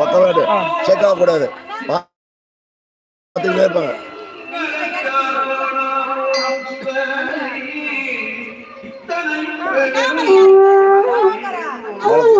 பக்கவாடு check ஆகக்கூடாது பார்த்துக்கிட்டே இருப்பாங்க. சரி,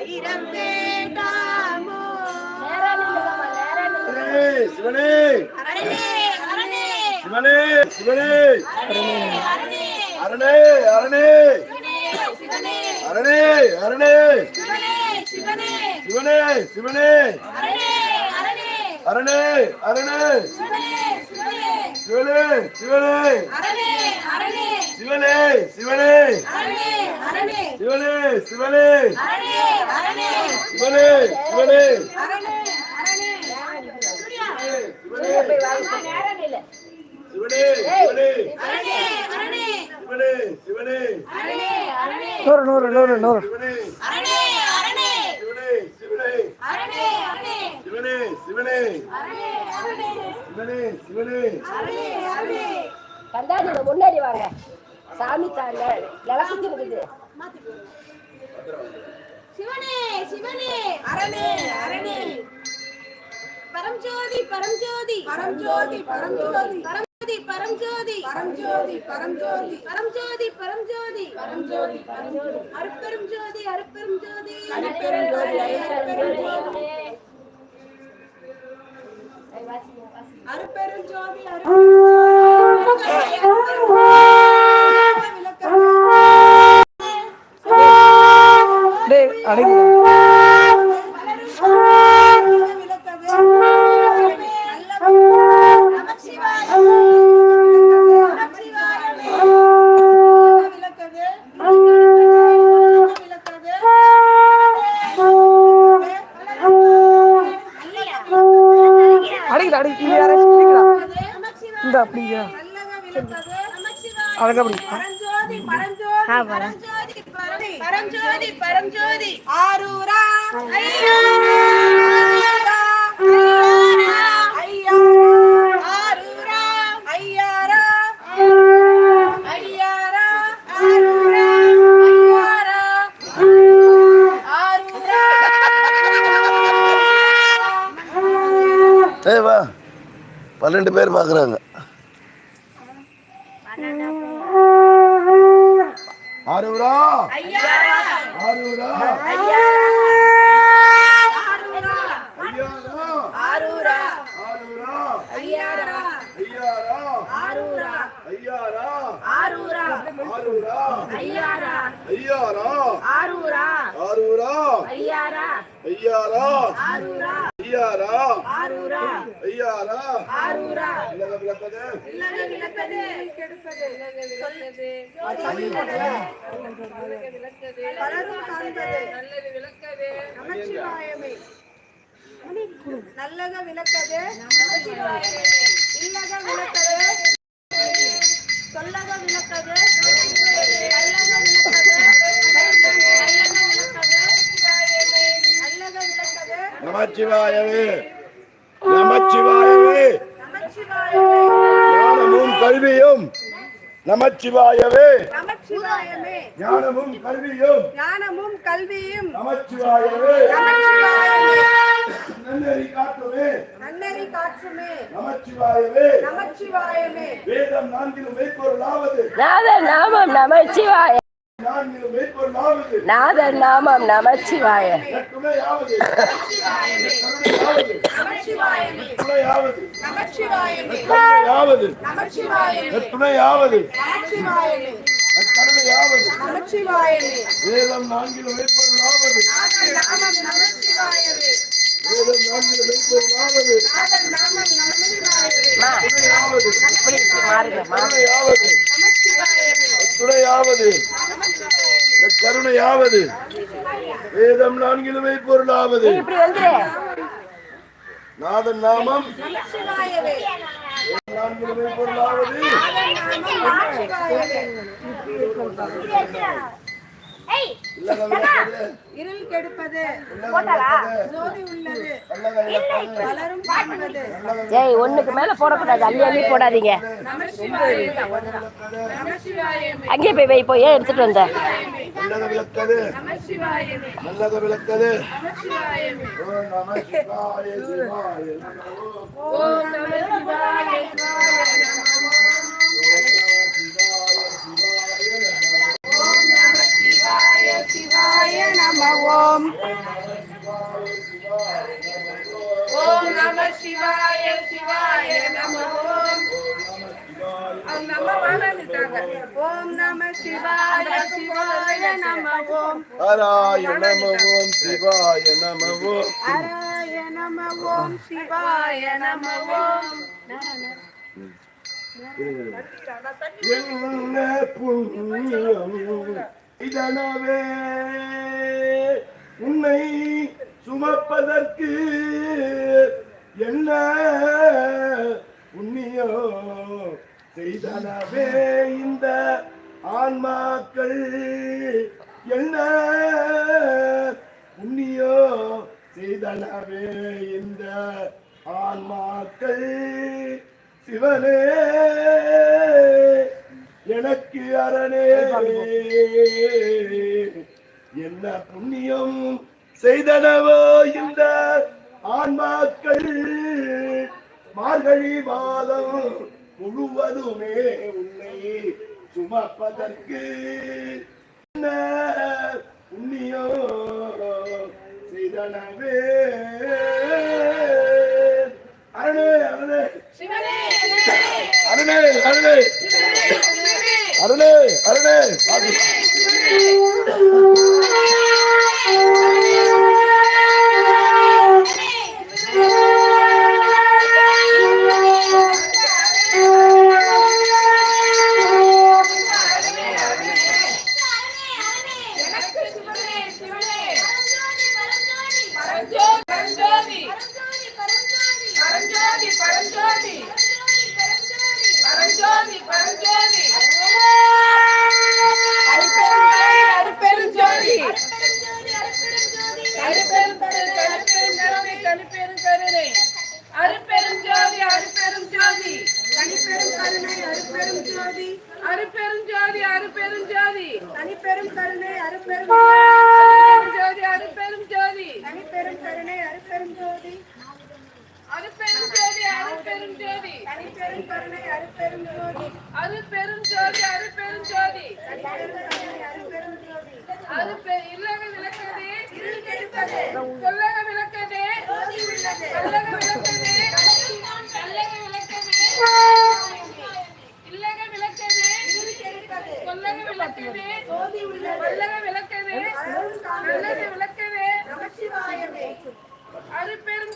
ஆயிரம் வேண்டாமோ? சிவனே, சிவனே. சிவனே சிவனே. அரணே அரணே அரணே. அரணே சிவனே சிவனே. அரணே அரணே. சிவனே சிவனே. சிவனே சிவனே. சிவனே சிவனே. சிவனே சிவனே. நூறு நூறு நூறு நூறு. சிவனே. சிவனே சிவனே. முன்னாடி வாங்க. சாமி தாங்க. நிலப்பிச்சு இருக்குது. சிவனே சிவனே. அரணே அரணே பரம்ஜோதி பரம்ஜோதி பரம்ஜோதி பரம்ஜோதி பரம்ஜோதி பரம்ஜோதி பரம்ஜோதி பரம்ஜோதி பரம்ஜோதி பரம்ஜோதி பரம்ஜோதி பரம்ஜோதி அருப்பெரும் ஜோதி அருப்பெரும் ஜோதி அருப்பெரும் ஜோதி அருப்பெரும் ஜோதி அருப்பெரும் ஜோதி டேய் அடங்கி അടങ്ങി பன்னெண்டு பேர் பார்க்குறாங்க ஆரூரா. இல்லக விளக்கது இல்லக விளக்கது கெடுப்பது. பலரும் காண்பது நல்லது விளக்கது நமச்சிவாயமே. நல்லக விளக்கது நமச்சிவாயமே. இல்லக விளக்கது சொல்லக விளக்கது நல்லக விளக்கது நல்லக விளக்கது அல்லக விளக்கது நமச்சிவாயவே. நமச்சிவாயவே ஞானமும் கல்வியும் நமச்சிவாயவே. ஞானமும் கல்வியும் ஞானமும் கல்வியும் நமச்சிவாயவே. நமச்சிவாயமே. நன்னறி காட்டுமே நன்னறி காற்றுமே. நமச்சிவாயவே. நமச்சிவாயமே. வேதம் நான்கிலும் மெய்ப்பொருளாவது. நாமம் நமச்சிவாய நாதன் நாமம் நமச்சிவாய. வேதம் நான்கிலும் வேதம் இப்படி மாறுங்க மா. கருணையாவது. வேதம் நான்கிலும் வந்துரு. நாதன் நாமம். நான்கிலும் மெய்ப்பொருளாவது இருள் கெடுப்பது. ஜோதி உள்ளது. பலரும் காண்பது ஏய் ஒண்ணுக்கு மேல போடக்கூடாது. அள்ளி அள்ளி போடாதீங்க. அங்கேயே போய் வை போய் ஏன் எடுத்துட்டு வந்த? நல்லத சிவாய நம ஓம் ஓம் நம சிவாய சிவாய நம ஓம் அவங்க அம்மா வாழாந்துட்டாங்க ஓம் நம சிவாய சிவாய நம ஓம் ஹராய நம ஓம் சிவாய நம ஓம் நம ஓம் சிவாய நம ஓம் என்ன புண்ணியம்? இதனவே உன்னை சுமப்பதற்கு என்ன புண்ணியம் செய்தனவே இந்த ஆன்மாக்கள் என்ன புண்ணியம் செய்தனவே இந்த ஆன்மாக்கள் சிவனே எனக்கு அரணே. என்ன புண்ணியம் செய்தனவோ இந்த ஆன்மாக்கள்? மார்கழி மாதம் முழுவதுமே உன்னை சுமப்பதற்கு என்ன புண்ணியம் செய்தனவே? அரணே அரணே. சிவனே அருணே. அருணே. அருணே அருணே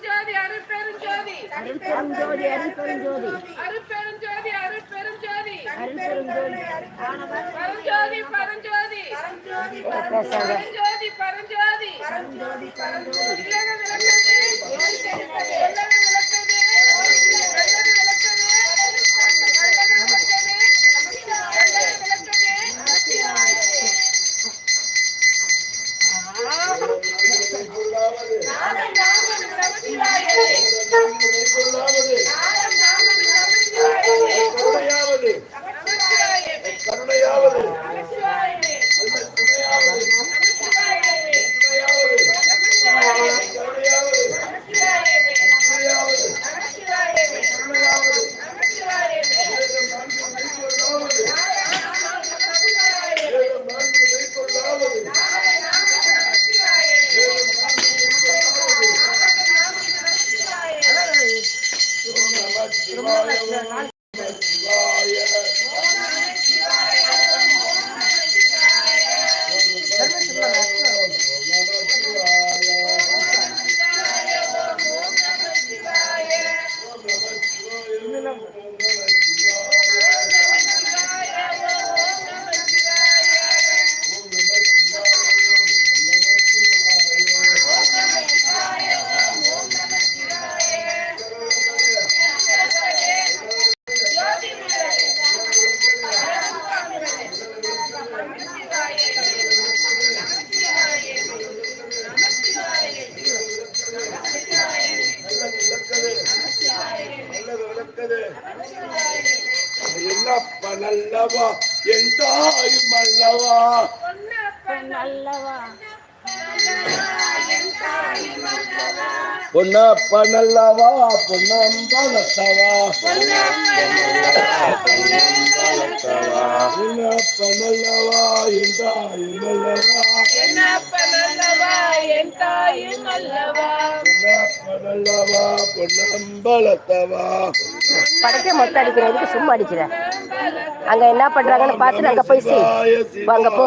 ஜோதி அருப்பெரும் ஜோதி. அருப்பெரும் ஜோதி பரஞ்சோதி பரஞ்சோதி பரஞ்சோதி பரஞ்சோதி பரஞ்சோதி பரஞ்சோதி பரஞ்சோதி பொன்னப்ப நல்லவா பொன்னம்பலத்தவா. பொன்னப்ப நல்லவா என் தாயும் அல்லவா. பொன்னப்ப நல்லவா பொன்னம்பலத்தவா. படைக்க மொத்தம் அடிக்கிறதுக்கு சும்மா அடிக்கிற. அங்க என்ன பண்றாங்கன்னு பார்த்துட்டு அங்க போய் வாங்க போ.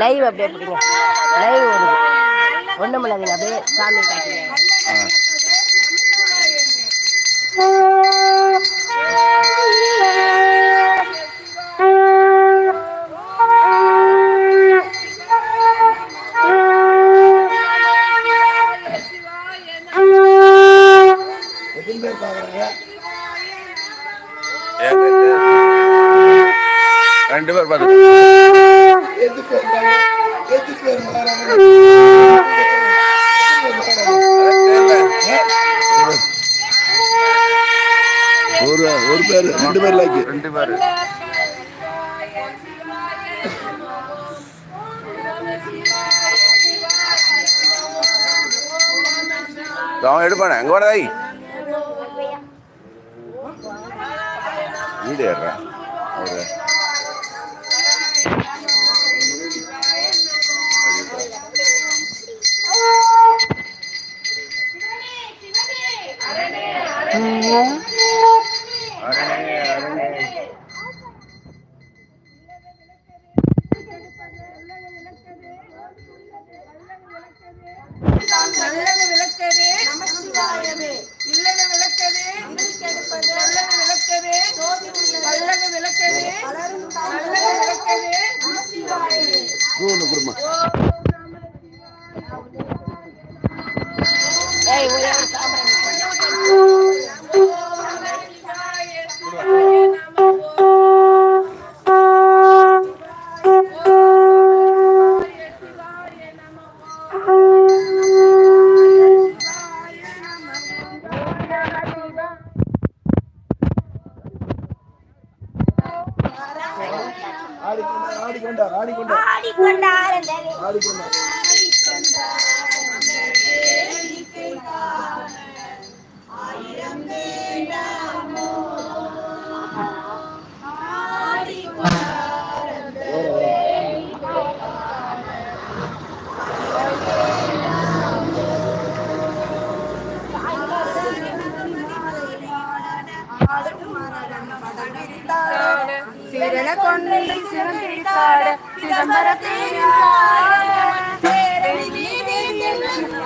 லைவ் அப்படியே பிடிங்க லைவ் வருது ஒன்றும் இல்லாதீங்க அப்படியே சாமி காட்டுங்க எடுப்பானே எங்க வரதாய் வீடு ஏறுறேன் அவரு அரணே ஆடிக்கொண்டார். ஆடிக்கொண்டார். ஆடிக்கொண்டார்.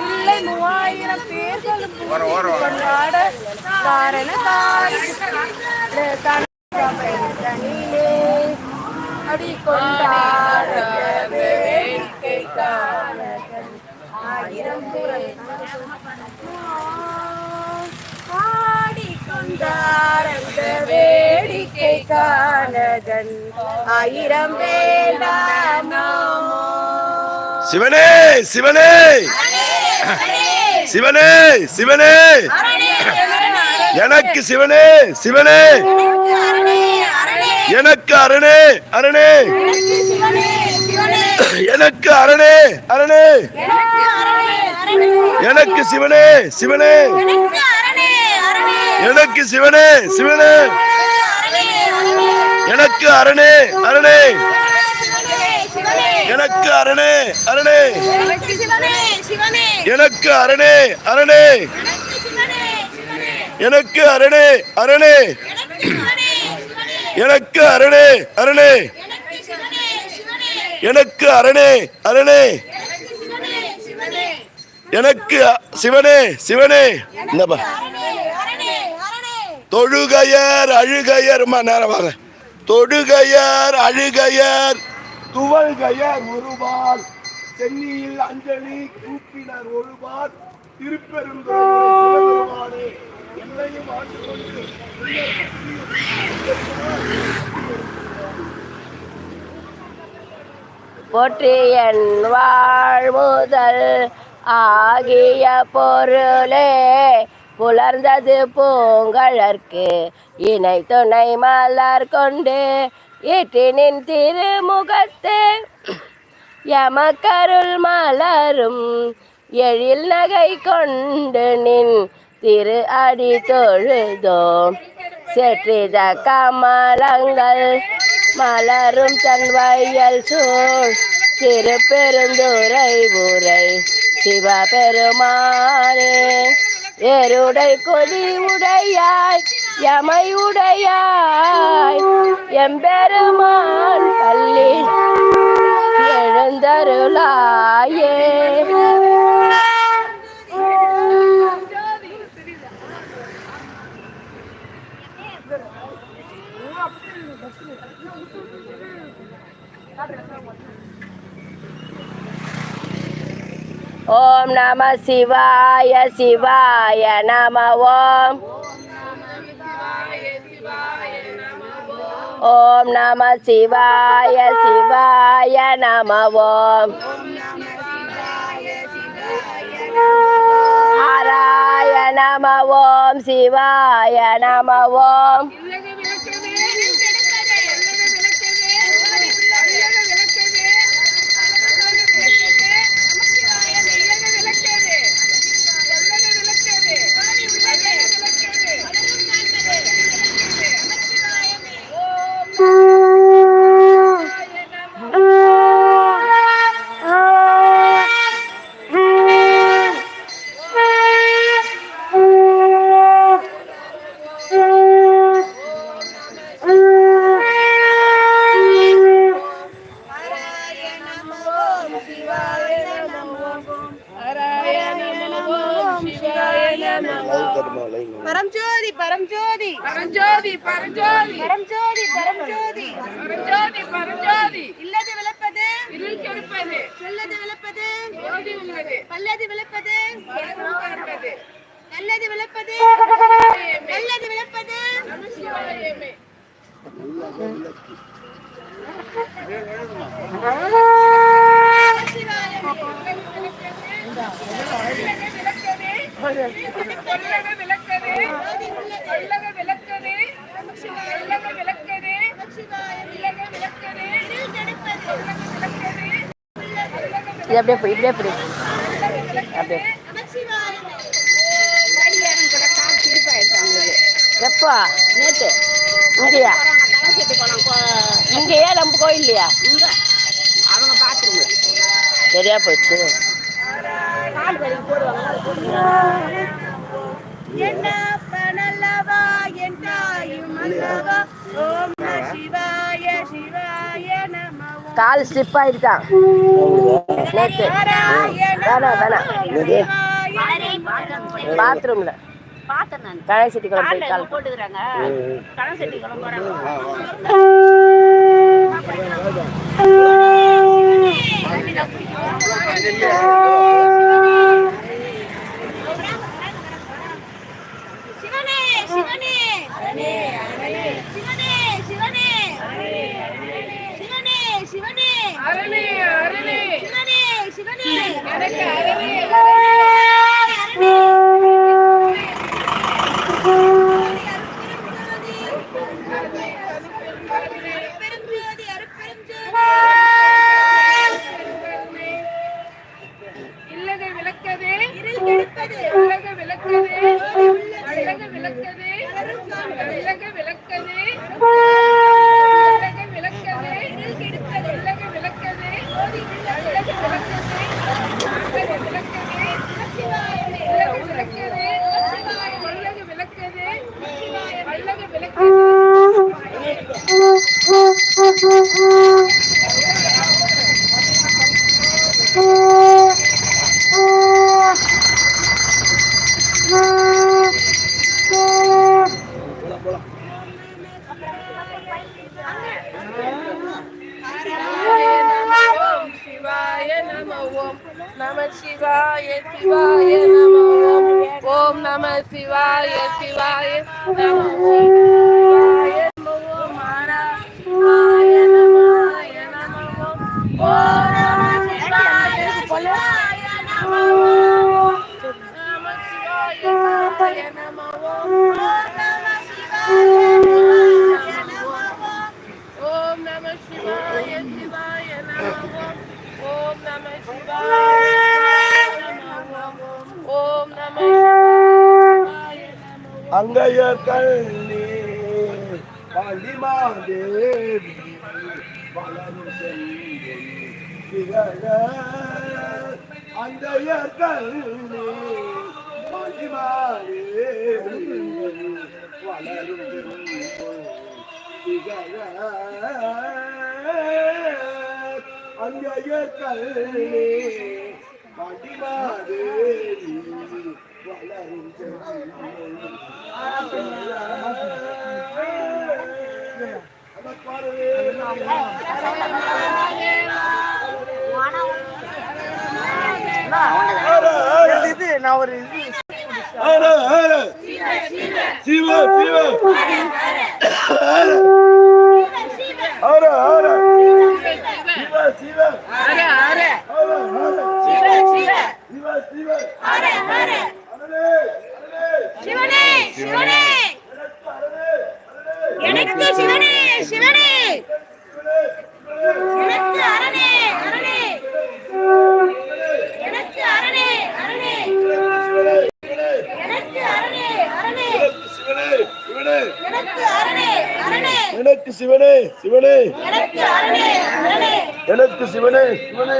இல்லை மூவாயிரம் பேர்களும் கொண்டாட காரண தாய் தனிலே அடி கொண்டாட வேடிக்கை காண ஆயிரம் பேர் ஆடிக்கொண்டாரந்த வேடிக்கை காணகன். ஆயிரம் வேண்டாமோ சிவனே சிவனே. சிவனே சிவனே. எனக்கு சிவனே சிவனே. எனக்கு அரணே அரணே. எனக்கு அரணே அரணே. எனக்கு சிவனே சிவனே. எனக்கு சிவனே சிவனே. எனக்கு அரணே அரணே. எனக்கு அரணே அரணே. எனக்கு அரணே அரணே. எனக்கு அரணே அரணே. எனக்கு அரணே அரணே. எனக்கு அரணே அரணே. எனக்கு சிவனே சிவனே. என்னப்பா தொழுகையர் அழுகையர் நேரம் வாங்க தொடுகையர் அழுகையர். துவல்கையர் ஒருபால் சென்னியில் அஞ்சலி கூப்பினர் ஒருபால் திருப்பெருந்தோடு எல்லையும் ஆண்டு கொண்டு போற்றியன் வாழ்முதல் ஆகிய பொருளே புலர்ந்தது பூங்கழற்கு. இணை துணை மலர் கொண்டு ஏற்றினின் திருமுகத்து. யமக்கருள் மலரும் எழில் நகை கொண்டு நின் திரு அடி தொழுதோம் செற்றித கமலங்கள் மலரும் தன் வயல் சூழ் திருப்பெருந்துரை உரை சிவபெருமானே. எருடை கொடி உடையாய் எமை உடையாய் எம்பெருமான் பள்ளி எழுந்தருளாயே. ஓம் நம சிவாய சிவாய நம ஓம் ஓம் நம சிவாய சிவாய நம ஓம் ஆராய நம ஓம் சிவாய நம ஓம் கல்லது விளப்பது. கல்லது விளப்பது. கல்லது விளப்பது. இது அப்படியே போய் இப்படியே போய். சரியா போயிடுச்சு என்ன பணல்லவா என் தாயும் நமவ ஓம் நம சிவாய சிவாய நமவ கால் ஸ்லிப் ஆயிடுதான் நேத்து. வேணாம் வேணாம். பாத்ரூம்ல. பார்த்தேன் நான் கணேசெட்டி குளம் போய் கால். போட்டுக்கிறாங்க. செட்டி கிளம்புறாங்க சிவனே சிவனே சிவனே சிவனே சிவனே அங்கையர் கண்ணே பாண்டிமாதேவி வளரும் செங்கொடி அங்கையர் கண்ணே பாண்டிமாதேவி வளரும் செங்கொடி அங்கையர் இது நான் ஒரு இது சிவனே சிவனே. எனக்கு அரணே அரணே. எனக்கு அரணே அரணே. எனக்கு அரணே அரணே. எனக்கு அரணே அரணே. எனக்கு சிவனே சிவனே. எனக்கு அரணே அரணே. எனக்கு சிவனே சிவனே.